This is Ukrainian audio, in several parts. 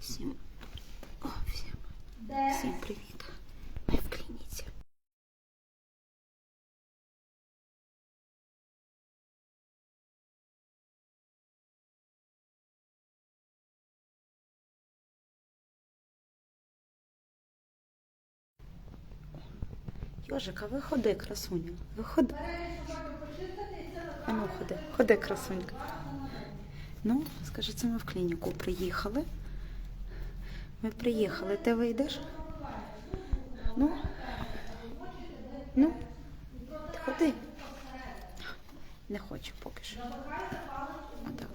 Всім, о, всім, всім привіт. Ми в клініці. Йожика, виходи, красуня. Виходи. А ну, ходи, ходи, красунька. Ну, скажи, це ми в клініку приїхали. Ми приїхали, ти вийдеш? Ну, ну, ходи. Не хочу поки що. А так.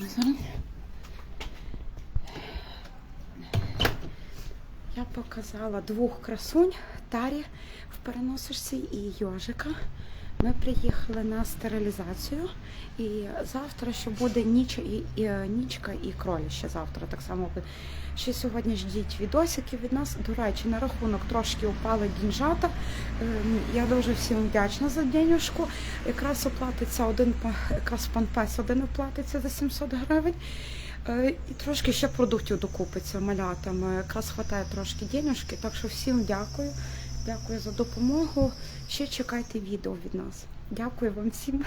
Зараз. Я показала двох красунь Тарі в переносочці і Йожика. Ми приїхали на стерилізацію. І завтра ще буде ніч і, і нічка і кролі ще завтра так само буде. Ще сьогодні ждіть відосики від нас. До речі, на рахунок трошки упали дінжата. Ем, Я дуже всім вдячна за денюжку. Якраз оплатиться один якраз пан Пес один оплатиться за 700 гривень. Е, І трошки ще продуктів докупиться малятам. Е, Якраз хватає трошки денюжки. Так що всім дякую. Дякую за допомогу. Ще чекайте відео від нас. Дякую вам всім.